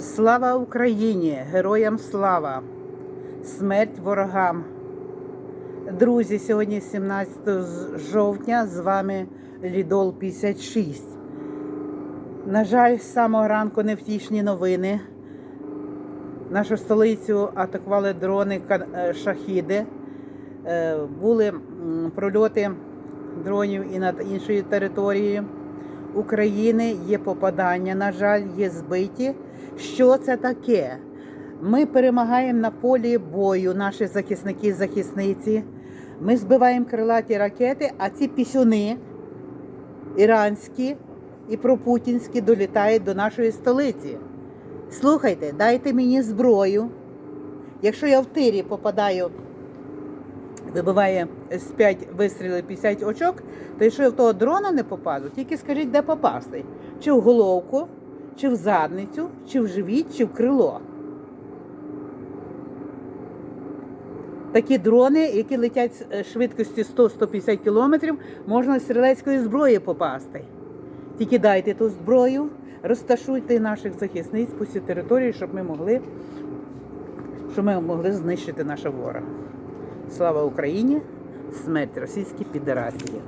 Слава Україні! Героям слава! Смерть ворогам! Друзі, сьогодні 17 жовтня з вами Лідол 56. На жаль, з самого ранку невтішні новини. Нашу столицю атакували дрони е, шахіди. Е, Були прольоти дронів і над іншою територією України. Є попадання, на жаль, є збиті. Що це таке? Ми перемагаємо на полі бою, наші захисники, захисниці. Ми збиваємо крилаті ракети, а ці пісюни іранські і пропутінські долітають до нашої столиці. Слухайте, дайте мені зброю. Якщо я в тирі попадаю, вибиває з 5 вистрілів 50 очок, то якщо я в того дрона не попаду, тільки скажіть, де попасти. Чи в головку, чи в задницю, чи в живіт, чи в крило. Такі дрони, які летять з е, швидкістю 100-150 км, можна з стрілецької зброї попасти. Тільки дайте ту зброю, розташуйте наших захисниць по всій території, щоб ми могли, щоб ми могли знищити нашого ворога. Слава Україні! Смерть Російській Федерації!